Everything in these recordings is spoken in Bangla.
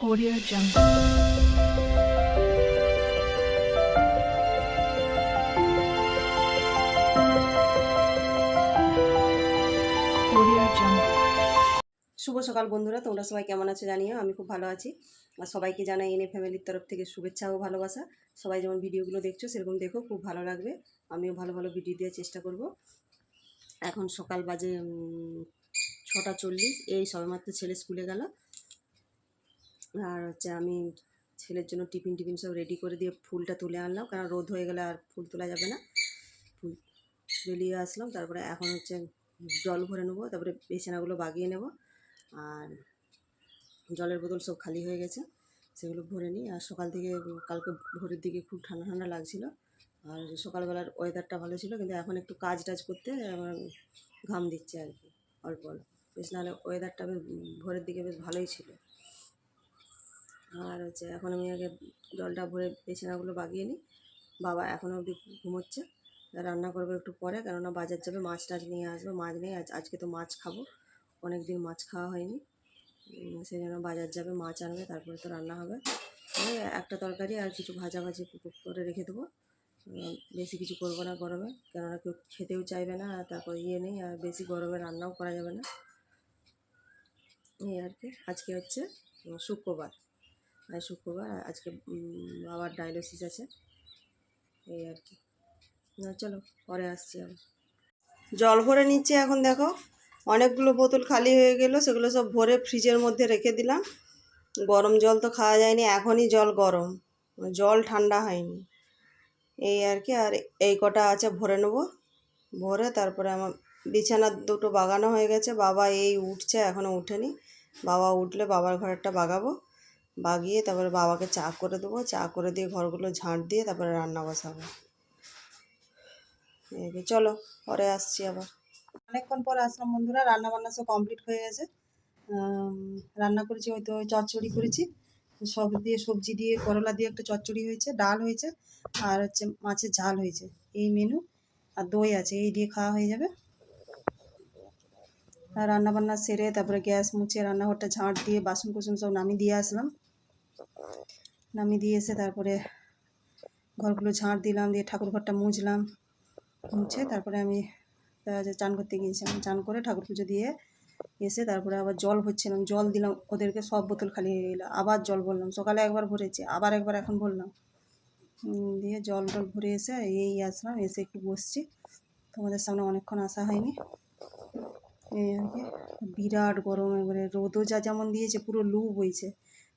Audio Jungle. শুভ সকাল বন্ধুরা, তোমরা সবাই কেমন আছো জানিও? আমি খুব ভালো আছি। আর সবাইকে জানাই এনে ফ্যামিলির তরফ থেকে শুভেচ্ছা ও ভালোবাসা। সবাই যেমন ভিডিওগুলো দেখছ, সেরকম দেখো, খুব ভালো লাগবে। আমিও ভালো ভালো ভিডিও দেওয়ার চেষ্টা করব। এখন সকাল বাজে ছটা চল্লিশ। এই সবেমাত্র ছেলে স্কুলে গেল। আর হচ্ছে আমি ছেলের জন্য টিফিন টিফিন সব রেডি করে দিয়ে ফুলটা তুলে আনলাম। কারণ রোদ হয়ে গেলে আর ফুল তোলা যাবে না। ফুল বেরিয়ে আসলাম। তারপরে এখন হচ্ছে জল ভরে নেব। তারপরে বিছানাগুলো বাগিয়ে নেব। আর জলের বোতল সব খালি হয়ে গেছে। সেগুলো ভরে নিই। আর সকাল থেকে কালকে ভোরের দিকে খুব ঠান্ডা ঠান্ডা লাগছিল। আর সকালবেলার ওয়েদারটা ভালো ছিল। কিন্তু এখন একটু কাজ টাজ করতে আমার ঘাম দিচ্ছে আর কি। অল্প অল্প। বেশ নাহলে ওয়েদারটা বেশ ভোরের দিকে বেশ ভালোই ছিল। আর হচ্ছে এখন আমি আগে জলটা ভরে বিছানাগুলো বাগিয়ে নিই। বাবা এখনও অবধি ঘুমোচ্ছে। রান্না করব একটু পরে, কেননা বাজার যাবে, মাছ টাছ নিয়ে আসবে। মাছ নেই আজ, আজকে তো মাছ খাব। অনেক দিন মাছ খাওয়া হয়নি। সেই জন্য বাজার যাবে, মাছ আনবে, তারপরে তো রান্না হবে। একটা তরকারি আর কিছু ভাজাভাজি করে রেখে দেবো। বেশি কিছু করব না গরমে, কেননা কেউ খেতেও চাইবে না, আর তারপর ইয়ে নেই, আর বেশি গরমে রান্নাও করা যাবে না। এই আর কি। আজকে হচ্ছে, শুক্রবার। আর শুক্রবার আজকে বাবার ডায়ালিসিস আছে। এই আর কি। না, চলো পরে আসছি আমি জল ভরে নিচ্ছে এখন দেখো। অনেকগুলো বোতল খালি হয়ে গেল সেগুলো সব ভরে ফ্রিজের মধ্যে রেখে দিলাম। গরম জল তো খাওয়া যায়নি এখনই জল গরম। জল ঠান্ডা হয়নি। এই আর কি আর এই কটা আছে ভরে নেব। ভরে তারপরে আমার বিছানা দুটো বাগানো হয়ে গেছে। বাবা এই উঠছে এখনও উঠেনি। বাবা উঠলে বাবার ঘরটা বাগাবো। বাগিয়ে তারপরে বাবাকে চা করে দেবো। চা করে দিয়ে ঘরগুলো ঝাঁট দিয়ে তারপরে রান্না বসাবো। চলো, পরে আসছি আবার। অনেকক্ষণ পর আসলাম বন্ধুরা রান্না বান্না সব কমপ্লিট হয়ে গেছে। রান্না করেছি, হয়তো চচ্চড়ি করেছি। সব দিয়ে সবজি দিয়ে, করলা দিয়ে একটা চচ্চড়ি হয়েছে, ডাল হয়েছে, আর হচ্ছে মাছের ঝাল হয়েছে। এই মেনু আর দই আছে, এই দিয়ে খাওয়া হয়ে যাবে। আর রান্না বান্না সেরে তারপরে গ্যাস মুছে রান্নাঘরটা ঝাঁট দিয়ে বাসন কুসন সব নামিয়ে দিয়ে আসলাম। নামিয়ে দিয়ে এসে তারপরে ঘরগুলো ঝাঁট দিলাম, দিয়ে ঠাকুর ঘরটা মুছলাম। মুছে তারপরে আমি চান করতে গিয়েছিলাম, চান করে ঠাকুর পুজো দিয়ে এসে তারপরে আবার জল ভরছিলাম। জল দিলাম, ওদেরকে সব বোতল খালি হয়ে গেলো। আবার জল ভরলাম, সকালে একবার ভরেছি, আবার একবার এখন ভরলাম। দিয়ে জল টল ভরে এসে এই আসলাম, এসে একটু বসছি। তোমাদের সামনে অনেকক্ষণ আসা হয়নি। এই আর কি, বিরাট গরম, এবারে রোদও যা যেমন দিয়েছে, পুরো লু বইছে।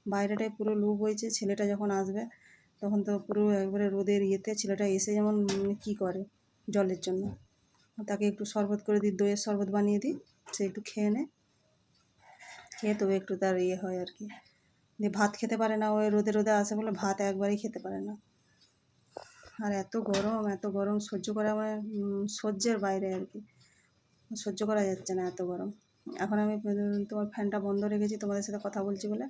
বাইরেটায় পুরো লু বইছে ছেলেটা যখন আসবে তখন তো পুরো একবারে রোদের ইয়েতে ছেলেটা এসে যেমন উম, কী করে জলের জন্য। তাকে একটু শরবত করে দিই দইয়ের শরবত বানিয়ে দিই সে একটু খেয়ে নেয়। খেয়ে তবে একটু তার ইয়ে হয় আর কি। দিয়ে ভাত খেতে পারে না ওই রোদে রোদে আসে বলে ভাত একবারই খেতে পারে না। আর এত গরম এত গরম সহ্য করা মানে সহ্যের বাইরে আর কি। সহ্য করা যাচ্ছে না এত গরম। এখন আমি তোমার ফ্যানটা বন্ধ রেখেছি, তোমাদের সাথে কথা বলছি বলে।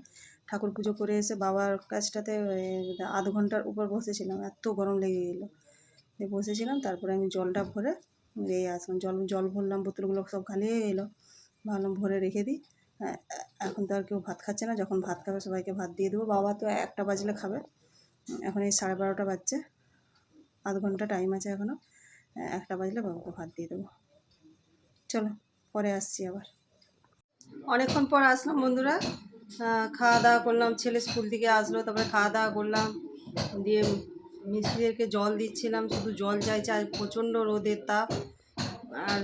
ঠাকুর পুজো করে এসে বাবার কাছটাতে আধ ঘণ্টার উপর বসেছিলাম, এত গরম লেগে গেলো। বসেছিলাম, তারপরে আমি জলটা ভরে এই আসলাম, জল জল ভরলাম, বোতলগুলো সব খালি হয়ে এলো। ভাবলাম ভরে রেখে দিই। এখন তো আর কেউ ভাত খাচ্ছে না, যখন ভাত খাবে সবাইকে ভাত দিয়ে দেবো। বাবা তো একটা বাজলে খাবে। এখন এই সাড়ে বারোটা বাজছে, আধ ঘণ্টা টাইম আছে এখনও একটা বাজলে বাবাকে ভাত দিয়ে দেবো। চলো, পরে আসছি আবার। অনেকক্ষণ পর আসলাম বন্ধুরা। খাওয়া দাওয়া করলাম, ছেলে স্কুল থেকে আসলো, তারপরে খাওয়া দাওয়া করলাম। দিয়ে মিস্ত্রিদেরকে জল দিচ্ছিলাম, শুধু জল চাইছে, আর প্রচণ্ড রোদের তাপ। আর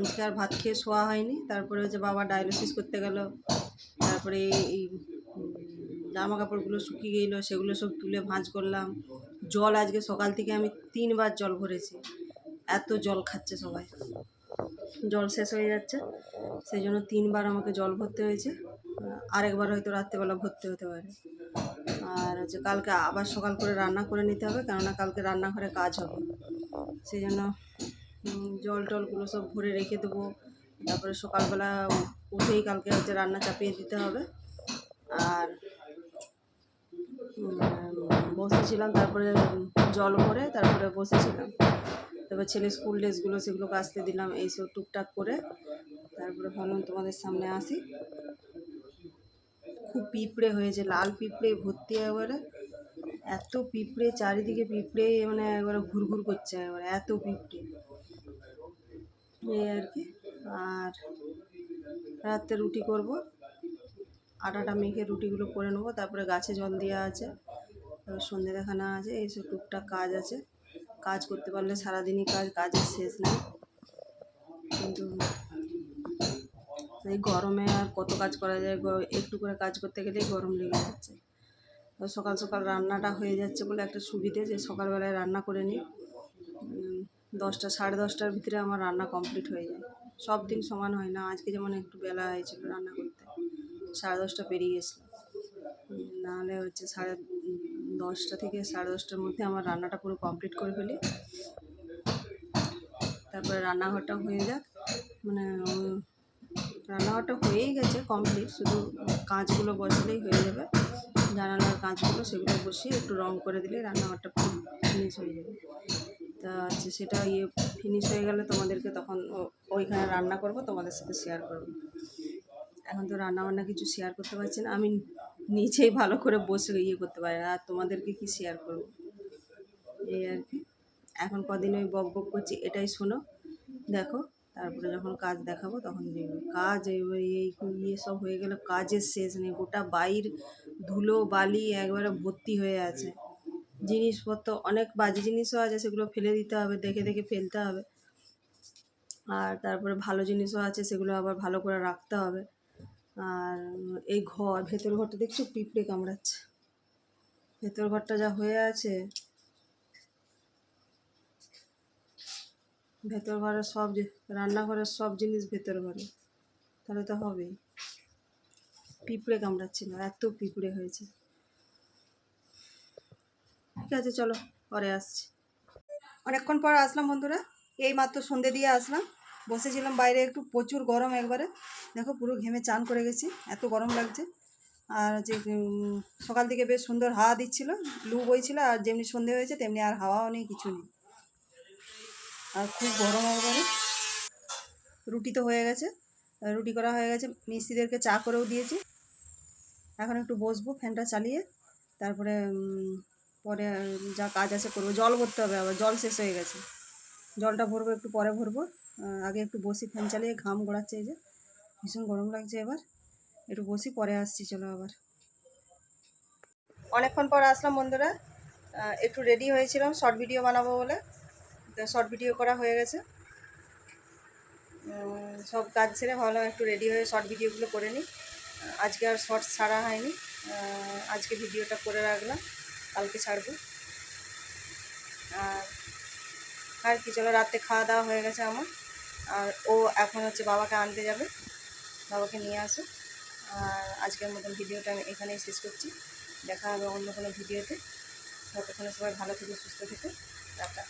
আজকে আর ভাত খেয়ে শোয়া হয়নি। তারপরে হচ্ছে বাবা ডায়ালিসিস করতে গেল। তারপরে এই জামা কাপড়গুলো শুকিয়ে গেলো, সেগুলো সব তুলে ভাঁজ করলাম। জল আজকে সকাল থেকে আমি তিনবার জল ভরেছি। এত জল খাচ্ছে সবাই। জল শেষ হয়ে যাচ্ছে। সেই জন্য তিনবার আমাকে জল ভরতে হয়েছে। আরেকবার হয়তো রাত্রেবেলা ভরতে হতে পারে। আর হচ্ছে কালকে আবার সকাল করে রান্না করে নিতে হবে, কেননা কালকে রান্নাঘরে কাজ হবে। সেই জন্য জল টলগুলো সব ভরে রেখে দেবো। তারপরে সকালবেলা উঠেই কালকে হচ্ছে রান্না চাপিয়ে দিতে হবে। আর বসেছিলাম, তারপরে জল ভরে তারপরে বসেছিলাম। তারপর ছেলে স্কুল ড্রেসগুলো সেগুলো কাচতে দিলাম এইসব টুকটাক করে। তারপরে ভাবলাম তোমাদের সামনে আসি। খুব পিঁপড়ে হয়েছে, লাল পিঁপড়ে ভর্তি একবারে। এত পিঁপড়ে, চারিদিকে পিঁপড়ে মানে একবারে ঘুরঘুর করছে একবারে, এত পিঁপড়ে। এই আর কি, আর রাত্রে রুটি করব। আটাটা মেখে রুটিগুলো করে নেব, তারপরে গাছে জল দেওয়া আছে, তারপর সন্ধে দেখানো আছে এইসব টুকটাক কাজ আছে। কাজ করতে পারলে সারাদিনই কাজ, কাজের শেষ নেই। কিন্তু এই গরমে আর কত কাজ করা যায়? একটু করে কাজ করতে গেলেই গরম লেগে যাচ্ছে। সকাল সকাল রান্নাটা হয়ে যাচ্ছে বলে একটা সুবিধে যে সকালবেলায় রান্না করে নিই। দশটা, সাড়ে দশটার ভিতরে আমার রান্না কমপ্লিট হয়ে যায়। সব দিন সমান হয় না। আজকে যেমন একটু বেলা হয়েছিল রান্না করতে। সাড়ে দশটা পেরিয়ে গেছিল। নাহলে হচ্ছে সাড়ে দশটা থেকে সাড়ে দশটার মধ্যে আমার রান্নাটা পুরো কমপ্লিট করে ফেলি। তারপরে রান্নাঘরটা হয়ে যাক। মানে রান্নাঘরটা হয়েই গেছে কমপ্লিট, শুধু কাঁচগুলো বসালেই হয়ে যাবে। জানালার কাঁচগুলো সেগুলো বসিয়ে একটু রং করে দিলে রান্নাঘরটা ফিনিশ হয়ে যাবে। তা হচ্ছে সেটা ইয়ে ফিনিশ হয়ে গেলে তোমাদেরকে তখন ওইখানে রান্না করব, তোমাদের সাথে শেয়ার করব। এখন তো রান্না বান্না কিছু শেয়ার করতে পারছি না। আমি নিচেই ভালো করে বসে ইয়ে করতে পারে আর তোমাদেরকে কি শেয়ার করব? এই আর কি। এখন কদিন ওই বক বক করছি, এটাই শোনো। দেখো, তারপরে যখন কাজ দেখাবো তখন কাজ এই ইয়ে সব হয়ে গেলে কাজের শেষ নেই। গোটা বাইর ধুলো, বালি একবারে ভর্তি হয়ে আছে। জিনিসপত্র, অনেক বাজে জিনিসও আছে, সেগুলো ফেলে দিতে হবে, দেখে দেখে ফেলতে হবে। আর তারপরে ভালো জিনিসও আছে, সেগুলো আবার ভালো করে রাখতে হবে। আর এই ঘর ভেতর ঘরটা দেখছ? পিঁপড়ে কামড়াচ্ছে। ভেতর ঘরটা যা হয়ে আছে, ভেতর ঘরের সব রান্নাঘরের সব জিনিস ভেতর ঘরে। তাহলে তো হবেই। পিঁপড়ে কামড়াচ্ছিল এত পিঁপড়ে হয়েছে। ঠিক আছে, চলো, পরে আসছি। অনেকক্ষণ পর আসলাম বন্ধুরা, এই মাত্র সন্ধে দিয়ে আসলাম। বসেছিলাম বাইরে একটু প্রচুর গরম একবারে। দেখো পুরো ঘেমে চান করে গেছি এত গরম লাগছে। আর উম, সকাল থেকে বেশ সুন্দর হাওয়া দিচ্ছিল লু বইছিল আর যেমনি সন্ধে হয়েছে তেমনি আর হাওয়াও নেই কিছু নেই। আর খুব গরম একবারে। রুটি তো হয়ে গেছে রুটি করা হয়ে গেছে মিস্ত্রিদেরকে চা করেও দিয়েছি। এখন একটু বসবো ফ্যানটা চালিয়ে তারপরে পরে যা কাজ আছে করব। জল ভরতে হবে আবার জল শেষ হয়ে গেছে। জলটা ভরবো একটু পরে ভরবো। আগে একটু বসি ফ্যান চালিয়ে ঘাম গড়াচ্ছে এই যে, ভীষণ গরম লাগছে এবার। একটু বসি, পরে আসছি, চলো আবার। অনেকক্ষণ পর আসলাম বন্ধুরা। একটু রেডি হয়েছিলাম শর্ট ভিডিও বানাবো বলে। তো শর্ট ভিডিও করা হয়ে গেছে। সব কাজ ছেড়ে ভাবলাম একটু রেডি হয়ে শর্ট ভিডিওগুলো করে নিই। আজকে আর শর্টস ছাড়া হয়নি। আজকে ভিডিওটা করে রাখলাম, কালকে ছাড়বো। আর আর কি, চলো, রাতে খাওয়া দাওয়া হয়ে গেছে আমার। আর ও এখন হচ্ছে বাবাকে আনতে যাবে। বাবাকে নিয়ে আসো আর আজকের মতন ভিডিওটা আমি এখানেই শেষ করছি। দেখা হবে অন্য কোনো ভিডিওতে। ততক্ষণে সবাই ভালো থেকে, সুস্থ থেকে। টাটা।